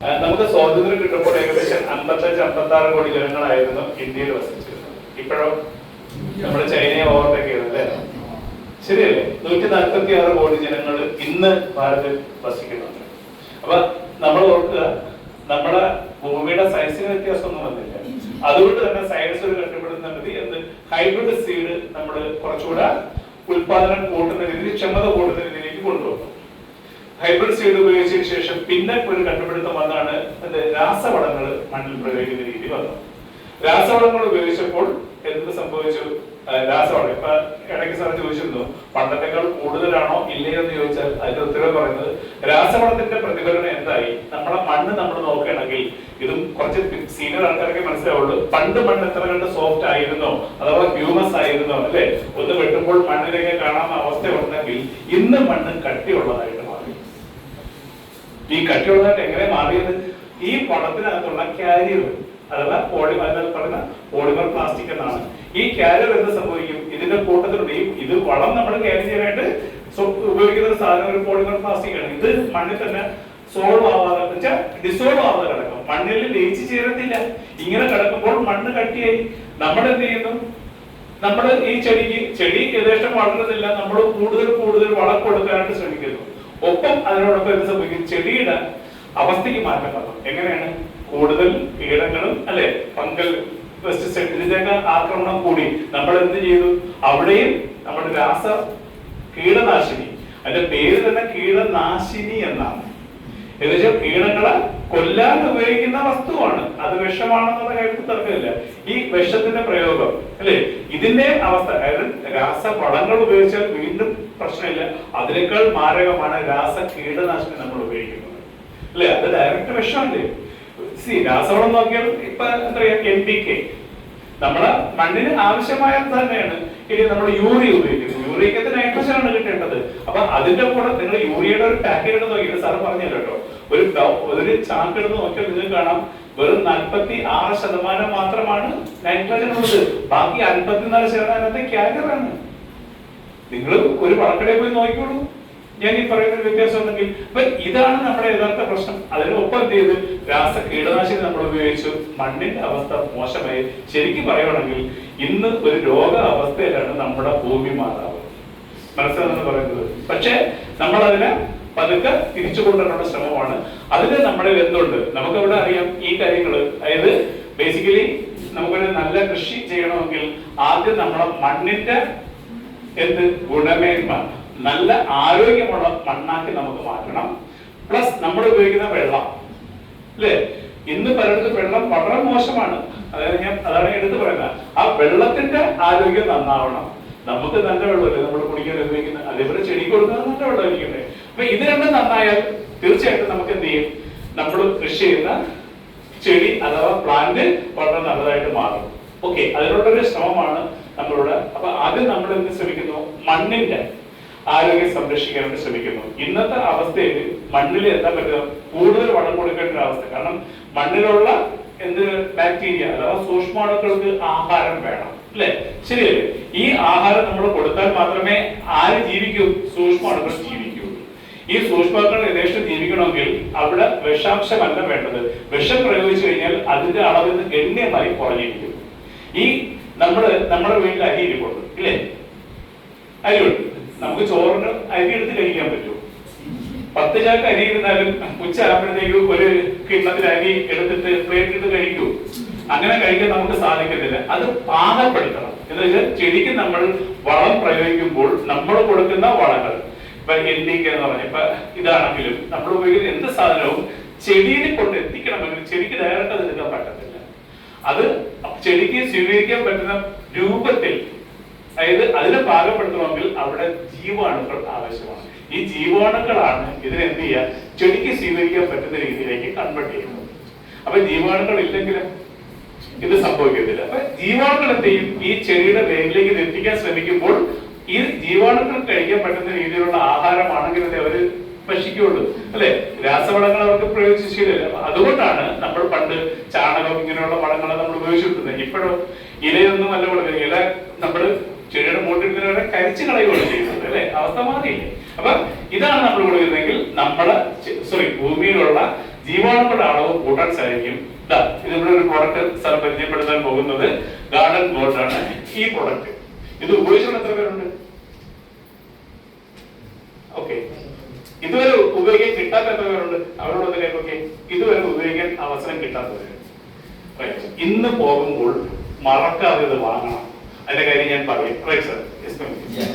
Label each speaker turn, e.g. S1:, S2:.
S1: നമുക്ക് സ്വാതന്ത്ര്യം കിട്ടുമ്പോൾ ഏകദേശം അമ്പത്തഞ്ച് അമ്പത്തി ആറ് കോടി ജനങ്ങളായിരുന്നു ഇന്ത്യയിൽ വസിച്ചിരുന്നത്. ഇപ്പോഴോ നമ്മുടെ ചൈനയെ ഓവർടേക്ക് ചെയ്തല്ലേ ശരിയല്ലേ? നൂറ്റി നാൽപ്പത്തി ആറ് കോടി ജനങ്ങൾ ഇന്ന് ഭാരതത്തിൽ വസിക്കുന്നുണ്ട്. അപ്പൊ നമ്മൾ ഓർക്കുക നമ്മുടെ ഭൂമിയുടെ സൈസിന് വ്യത്യാസമൊന്നും വന്നില്ല. അതുകൊണ്ട് തന്നെ സയൻസ് ഒരു കണ്ടുപിടുന്നുണ്ട് എന്ത്? ഹൈബ്രിഡ് സീഡ് നമ്മൾ കുറച്ചുകൂടെ ഉൽപാദനം കൂട്ടുന്ന രീതിയിൽ ക്ഷമത കൂട്ടുന്ന രീതിയിലേക്ക് കൊണ്ടുവന്നു ഹൈബ്രിഡ് സീഡ് ഉപയോഗിച്ചതിന് ശേഷം പിന്നെ ഒരു കണ്ടുപിടുത്തം വന്നാണ് അതിന്റെ രാസവളങ്ങൾ മണ്ണിൽ പ്രയോഗിക്കുന്ന രീതി വന്നു രാസവളങ്ങൾ ഉപയോഗിച്ചപ്പോൾ എന്ത് സംഭവിച്ചു? രാസവളം. ഇപ്പൊ ഇടയ്ക്ക് സാർ ചോദിച്ചിരുന്നു പണ്ടത്തെക്കാൾ കൂടുതലാണോ ഇല്ലയോ എന്ന് ചോദിച്ചാൽ അതിന്റെ ഉത്തരവ് പറയുന്നത് രാസവളത്തിന്റെ പ്രതിഫലനം എന്തായി? നമ്മളെ മണ്ണ് നമ്മൾ നോക്കുകയാണെങ്കിൽ ഇതും കുറച്ച് സീനിയർ ആൾക്കാരൊക്കെ മനസ്സിലാവുള്ളൂ. പണ്ട് മണ്ണ് എത്ര കണ്ട് സോഫ്റ്റ് ആയിരുന്നോ? അഥവാ ഹ്യൂമസ് ആയിരുന്നോ? അല്ലെ? ഒന്ന് വെട്ടുമ്പോൾ മണ്ണിലേക്ക് കാണാൻ അവസ്ഥ ഉണ്ടെങ്കിൽ ഇന്ന് മണ്ണ് കട്ടിയുള്ളതായിട്ട് ഈ കട്ടിയുള്ളതായിട്ട് എങ്ങനെ മാറിയത്? ഈ പടത്തിനകത്തുള്ള കാരിയർ അഥവാ പോളിമർ പറയുന്ന പോളിമർ പ്ലാസ്റ്റിക് എന്നാണ്. ഈ കാരിയർ എന്ത് സംഭവിക്കും? ഇതിന്റെ കൂട്ടത്തിലുള്ള ഈ ഇത് വളം നമ്മൾ ക്യാരി ചെയ്യാനായിട്ട് ഉപയോഗിക്കുന്ന ഒരു സാധനം ഒരു പോളിമർ പ്ലാസ്റ്റിക് ആണ്. ഇത് മണ്ണിൽ തന്നെ സോൾവ് ആവാതെ വെച്ചാൽ ഡിസോൾവ് ആവാതെ കിടക്കും. മണ്ണിൽ ലയിച്ച് ചേരത്തില്ല. ഇങ്ങനെ കിടക്കുമ്പോൾ മണ്ണ് കട്ടിയായി. നമ്മൾ എന്ത് ചെയ്യുന്നു? നമ്മൾ ഈ ചെടിക്ക് ചെടി യഥേഷ്ടം വളരുന്നില്ല. നമ്മൾ കൂടുതൽ കൂടുതൽ വളം കൊടുക്കാനായിട്ട് ശ്രമിക്കുന്നു. ഒപ്പം അതിനോടൊപ്പം എന്ത് സംഭവിക്കും? ചെടിയുടെ അവസ്ഥയ്ക്ക് മാറ്റം വന്നു എങ്ങനെയാണ്? കൂടുതൽ കീടങ്ങളും അല്ലെ? ഫംഗൽ പെസ്റ്റിസൈഡിന്റെയൊക്കെ ആക്രമണം കൂടി നമ്മൾ എന്ത് ചെയ്തു? അവിടെയും നമ്മുടെ രാസ കീടനാശിനി അതിന്റെ പേര് തന്നെ കീടനാശിനി എന്നാണ്. ഏകദേശം കീടങ്ങളെ കൊല്ലാൻ ഉപയോഗിക്കുന്ന വസ്തുവാണ്. അത് വിഷമാണെന്നുള്ള കാര്യത്തിൽ തർക്കമില്ല. ഈ വിഷത്തിന്റെ പ്രയോഗം അല്ലെ? ഇതിന്റെ അവസ്ഥ അതായത് രാസവളങ്ങൾ ഉപയോഗിച്ചാൽ വീണ്ടും പ്രശ്നമില്ല. അതിനേക്കാൾ മാരകമാണ് രാസ കീടനാശിനി നമ്മൾ ഉപയോഗിക്കുന്നത്. അല്ലെ? അത് ഡയറക്റ്റ് വിഷമല്ലേ? സി രാസവളം നോക്കിയാൽ ഇപ്പൊ എന്താ പറയാ എൻ പി കെ നമ്മുടെ മണ്ണിന് ആവശ്യമായത് തന്നെയാണ്. ഇനി നമ്മൾ യൂറിയ ഉപയോഗിക്കുന്നു. യൂറിയക്കകത്ത് നൈട്രജൻ ആണ് കിട്ടേണ്ടത്? അപ്പൊ അതിന്റെ കൂടെ നിങ്ങൾ യൂറിയയുടെ ഒരു പാക്കറ്റ് എടുത്ത് നോക്കിയിട്ട് സാർ പറഞ്ഞല്ലോ കേട്ടോ. ഒരു ഒരു ചാക്ക് എടുത്ത് നോക്കിയാൽ നിങ്ങൾ കാണാം. വെറും നാൽപ്പത്തി ആറ് ശതമാനം മാത്രമാണ് നൈട്രജൻ ഉള്ളത്. ബാക്കി അൻപത്തിനാല് ശതമാനത്തെ ക്യാരിയറാണ് നിങ്ങൾ ഒരു വളക്കടയിൽ പോയി നോക്കിക്കോളൂ. ഞാൻ ഈ പറയുന്ന വ്യത്യാസം ഉണ്ടെങ്കിൽ. അപ്പൊ ഇതാണ് നമ്മുടെ യഥാർത്ഥ പ്രശ്നം. അതിനൊപ്പം എന്ത് ചെയ്ത്? രാസ കീടനാശിനി നമ്മൾ ഉപയോഗിച്ചു. മണ്ണിന്റെ അവസ്ഥ മോശമായി. ശരിക്കും പറയുകയാണെങ്കിൽ ഇന്ന് ഒരു രോഗ അവസ്ഥയിലാണ് നമ്മുടെ ഭൂമി മാതാവ് മനസ്സിലാണെന്ന് പറയുന്നത്. പക്ഷേ നമ്മൾ അതിനെ പതുക്കെ തിരിച്ചു കൊണ്ടുവരാനുള്ള ശ്രമമാണ്. അതിന് നമ്മുടെ എന്തുണ്ട്? നമുക്ക് അവിടെ അറിയാം ഈ കാര്യങ്ങൾ അതായത് ബേസിക്കലി നമുക്കൊരു നല്ല കൃഷി ചെയ്യണമെങ്കിൽ ആദ്യം നമ്മളെ മണ്ണിന്റെ എന്ത് ഗുണമേന്മ നല്ല ആരോഗ്യമുള്ള മണ്ണാക്കി നമുക്ക് മാറ്റണം. പ്ലസ് നമ്മൾ ഉപയോഗിക്കുന്ന വെള്ളം. അല്ലേ? ഇന്ന് പലയിടത്തും വെള്ളം വളരെ മോശമാണ്. അതായത് ഞാൻ അതാണ് എടുത്തു പറയുന്നത്. ആ വെള്ളത്തിന്റെ ആരോഗ്യം നന്നാവണം. നമുക്ക് നല്ല വെള്ളമല്ലേ നമ്മൾ കുടിക്കാൻ ഉപയോഗിക്കുന്നത് അതേപോലെ ചെടി കൊടുക്കുന്നത് നല്ല വെള്ളമായിരിക്കണ്ടേ അപ്പൊ ഇത് രണ്ടും നന്നായാൽ തീർച്ചയായിട്ടും നമുക്ക് എന്ത് ചെയ്യും? നമ്മൾ കൃഷി ചെയ്യുന്ന ചെടി അഥവാ പ്ലാന്റ് വളരെ നല്ലതായിട്ട് മാറും. ഓക്കെ അതിനുള്ളൊരു ശ്രമമാണ് നമ്മളുടെ അപ്പൊ ആദ്യം നമ്മൾ എന്ത് ശ്രമിക്കുന്നു? മണ്ണിന്റെ ആരോഗ്യം സംരക്ഷിക്കാനായിട്ട് ശ്രമിക്കുന്നു. ഇന്നത്തെ അവസ്ഥയിൽ മണ്ണിൽ എന്താ പറ്റുക? കൂടുതൽ വളം കൊടുക്കേണ്ട ഒരു അവസ്ഥ. കാരണം മണ്ണിലുള്ള എന്ത് ബാക്ടീരിയ അഥവാ സൂക്ഷ്മാണുക്കൾക്ക് ആഹാരം വേണം. അല്ലെ? ശരിയല്ലേ? ഈ ആഹാരം നമ്മൾ കൊടുത്താൽ മാത്രമേ ആര് ജീവിക്കൂ? സൂക്ഷ്മാണുക്കൾ ജീവിക്കൂ. ഈ സൂക്ഷ്മാണുക്കൾ യഥേഷ്ടം ജീവിക്കണമെങ്കിൽ അവിടെ വിഷാംശമല്ല വേണ്ടത്. വിഷം പ്രയോഗിച്ചു കഴിഞ്ഞാൽ അതിന്റെ അളവ് ഗണ്യമായി കുറഞ്ഞിരിക്കും. ഈ നമ്മൾ നമ്മുടെ വീട്ടിൽ അരി ഇരിപ്പുണ്ട് ഇല്ലേ? അരിയുണ്ട്. നമുക്ക് ചോറിന് അരി എടുത്ത് കഴിക്കാൻ പറ്റുമോ? പത്ത് ചാക്ക് അരി ഇരുന്നാലും ഉച്ച ആകുമ്പോഴത്തേക്കും ഒരു കിണ്ണത്തിൽ അരി എടുത്തിട്ട് പ്ലേറ്റ് ഇട്ട് കഴിക്കൂ. അങ്ങനെ കഴിക്കാൻ നമുക്ക് സാധിക്കത്തില്ല. അത് പാകപ്പെടുത്തണം. എന്ന് വെച്ചാൽ ചെടിക്ക് നമ്മൾ വളം പ്രയോഗിക്കുമ്പോൾ നമ്മൾ കൊടുക്കുന്ന വളങ്ങൾ. ഇപ്പൊ എൻ ഡി കെ എന്ന് പറഞ്ഞ ഇപ്പൊ ഇതാണെങ്കിലും നമ്മൾ ഉപയോഗിക്കുന്ന എന്ത് സാധനവും ചെടിയിൽ കൊണ്ട് എത്തിക്കണമെങ്കിൽ ചെടിക്ക് ഡയറക്റ്റ് അത് എടുക്കാൻ പറ്റത്തില്ല. അത് ചെടിക്ക് സ്വീകരിക്കാൻ പറ്റുന്ന രൂപത്തിൽ അതായത് അതിനെ പാകപ്പെടുത്തണമെങ്കിൽ അവിടെ ജീവാണുക്കൾ ആവശ്യമാണ്. ഈ ജീവാണുക്കളാണ് ഇതിനെന്ത് ചെയ്യുക? ചെടിക്ക് സ്വീകരിക്കാൻ പറ്റുന്ന രീതിയിലേക്ക് കൺവേർട്ട് ചെയ്യുന്നത്. അപ്പൊ ജീവാണുക്കൾ ഇല്ലെങ്കിലും ഇത് സംഭവിക്കത്തില്ല. അപ്പൊ ജീവാണുക്കളെത്തെയും ഈ ചെടിയുടെ വേരിലേക്ക് എത്തിക്കാൻ ശ്രമിക്കുമ്പോൾ ഈ ജീവാണുക്കൾ കഴിക്കാൻ പറ്റുന്ന രീതിയിലുള്ള ആഹാരമാണെങ്കിൽ അവർ ഭക്ഷിക്കുള്ളൂ. അല്ലെ? രാസവളങ്ങൾ അവർക്ക് പ്രയോഗിച്ച ശീലമില്ല. അതുകൊണ്ടാണ് നമ്മൾ പണ്ട് ചാണകം ഇങ്ങനെയുള്ള വളങ്ങൾ നമ്മൾ ഉപയോഗിച്ചിട്ടുണ്ട് ഇപ്പോഴും ഇലയൊന്നും അല്ല കൊടുക്കുന്നത് ഇല നമ്മൾ ചെടിയുടെ മൂട്ടിൽ കരിച്ചു കളയുകയാണ് ചെയ്യുന്നത്. അല്ലെ? അവസ്ഥ മാറിയില്ലേ? അപ്പൊ ഇതാണ് നമ്മൾ കൊടുക്കുന്നതെങ്കിൽ നമ്മളെ സോറി ഭൂമിയിലുള്ള ജീവാണുക്കളുടെ അളവ് കൂട്ടാൻ സഹായിക്കും ദാ ഇതിവിടെ പ്രോഡക്റ്റ് സാർ പരിചയപ്പെടുത്താൻ പോകുന്നത് ഗാർഡൻ ആണ്. ഈ പ്രോഡക്റ്റ് ഇത് ഉപയോഗിച്ചുള്ള എത്ര പേരുണ്ട്? ഓക്കെ ഇതുവരെ ഉപയോഗിക്കാൻ കിട്ടാത്ത എത്ര പേരുണ്ട്? അവരോട് ഓക്കെ ഇതുവരെ ഉപയോഗിക്കാൻ അവസരം കിട്ടാത്തവര്. ഇന്ന് പോകുമ്പോൾ മറക്കാതെ ഇത് വാങ്ങണം. അതിന്റെ കാര്യം ഞാൻ പറയും. Right sir